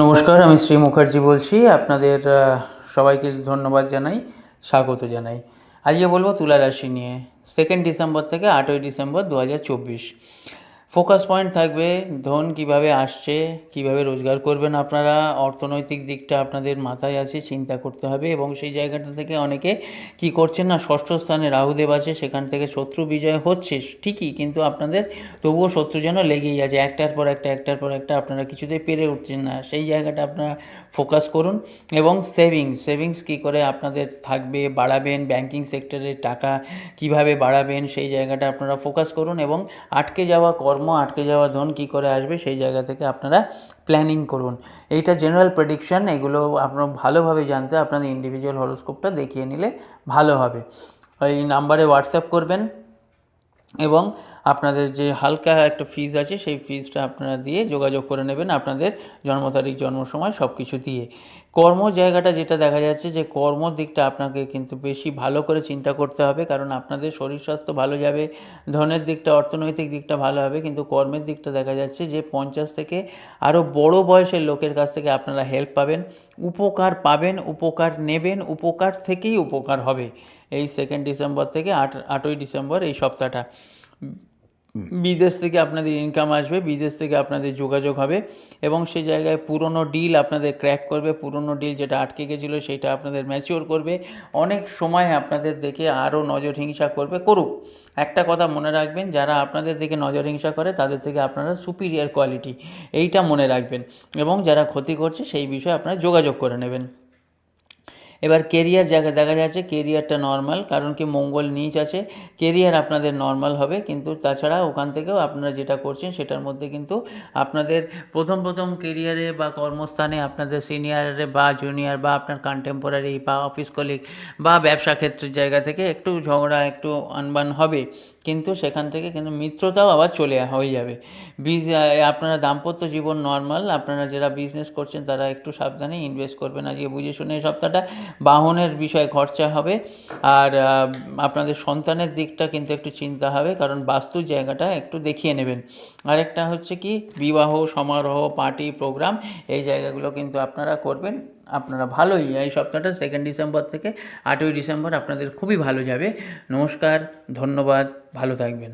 নমস্কার, আমি শ্রী মুখার্জি বলছি। আপনাদের সবাইকে ধন্যবাদ জানাই, স্বাগত জানাই। আজকে বলব তুলা রাশি নিয়ে। সেকেন্ড ডিসেম্বর থেকে আটই ডিসেম্বর দু হাজার চব্বিশ। ফোকাস পয়েন্ট থাকবে, ধন কীভাবে আসছে, কীভাবে রোজগার করবেন আপনারা, অর্থনৈতিক দিকটা আপনাদের মাথায় আছে, চিন্তা করতে হবে এবং সেই জায়গাটা থেকে অনেকে কি করছেন না, ষষ্ঠ স্থানে রাহুদেব আছে, সেখান থেকে শত্রু বিজয় হচ্ছে, ঠিকই, কিন্তু আপনাদের তবুও শত্রু যেন লেগেই আছে, একটার পর একটা, একটার পর একটা আপনারা কিছুতেই পেরে উঠছেন না, সেই জায়গাটা আপনারা ফোকাস করুন এবং সেভিংস সেভিংস কী করে আপনাদের থাকবে, বাড়াবেন ব্যাংকিং সেক্টরের টাকা কীভাবে বাড়াবেন, সেই জায়গাটা আপনারা ফোকাস করুন এবং আটকে যাওয়া কর্ম আটকে যাওয়া ধন কি করে আসবে সেই জায়গা থেকে আপনারা প্ল্যানিং করুন। এইটা জেনারেল প্রেডিকশান এগুলো আপনার ভালোভাবে জানতে আপনাদের ইন্ডিভিজুয়াল হরোস্কোপটা দেখিয়ে নিলে ভালো হবে। এই নাম্বারে হোয়াটসঅ্যাপ করবেন। এবং আপনাদের যে হালকা একটা ফিজ আছে, সেই ফিজটা আপনারা দিয়ে যোগাযোগ করে নেবেন আপনাদের জন্ম তারিখ, জন্ম সময় সব কিছু দিয়ে। কর্ম জায়গাটা যেটা দেখা যাচ্ছে যে কর্ম দিকটা আপনাকে কিন্তু বেশি ভালো করে চিন্তা করতে হবে, কারণ আপনাদের শরীর স্বাস্থ্য ভালো যাবে, ধনের দিকটা, অর্থনৈতিক দিকটা ভালো হবে, কিন্তু কর্মের দিকটা দেখা যাচ্ছে যে পঞ্চাশ থেকে আরও বড় বয়সের লোকের কাছ থেকে আপনারা হেল্প পাবেন। উপকার পাবেন, উপকার নেবেন, উপকার থেকেই উপকার হবে। এই সেকেন্ড ডিসেম্বর থেকে আট, আটই ডিসেম্বর এই সপ্তাহটা। বিদেশ থেকে আপনাদের ইনকাম আসবে, বিদেশ থেকে আপনাদের যোগাযোগ হবে এবং সেই জায়গায় পুরনো ডিল আপনাদের ক্র্যাক করবে, পুরনো ডিল যেটা আটকে গেছিল সেটা আপনাদের ম্যাচিওর করবে, অনেক সময় আপনাদের দেখে আরও নজর হিংসা করবে, করুক। একটা কথা মনে রাখবেন, যারা আপনাদের দিকে নজর হিংসা করে, তাদের থেকে আপনারা সুপিরিয়ার কোয়ালিটি এইটা মনে রাখবেন এবং যারা ক্ষতি করছে সেই বিষয়ে আপনারা যোগাযোগ করে নেবেন। এবার কেরিয়ার জায়গায় দেখা যাচ্ছে কেরিয়ারটা নর্মাল কারণ কি মঙ্গল নিচ আছে কেরিয়ার আপনাদের নর্মাল হবে, কিন্তু তাছাড়া ওখান থেকেও আপনারা যেটা করছেন সেটার মধ্যে কিন্তু আপনাদের প্রথম প্রথম কেরিয়ারে বা কর্মস্থানে আপনাদের সিনিয়রে বা জুনিয়র বা আপনার কন্টেম্পোরারি বা অফিস কলিগ বা ব্যবসা ক্ষেত্রের জায়গা থেকে একটু ঝগড়া, একটু আনবান হবে, কিন্তু সেখান থেকে কিন্তু মিত্রতাও আবার চলে হয়ে যাবে। বিজ আপনারা দাম্পত্য জীবন নর্মাল আপনারা যারা বিজনেস করছেন তারা একটু সাবধানে ইনভেস্ট করবেন, আজকে বুঝে শুনে এই সপ্তাহটা বাহনের বিষয়ে খরচা হবে। আর আপনাদের সন্তানের দিকটা কিন্তু একটু চিন্তা হবে, কারণ বাস্তুর জায়গাটা একটু দেখিয়ে নেবেন। আরেকটা হচ্ছে কি, বিবাহ, সমারোহ, পার্টি, প্রোগ্রাম, এই জায়গাগুলো কিন্তু আপনারা করবেন। আপনারা ভালোই, এই সপ্তাহটা সেকেন্ড ডিসেম্বর থেকে আটই ডিসেম্বর আপনাদের খুবই ভালো যাবে। নমস্কার, ধন্যবাদ, ভালো থাকবেন।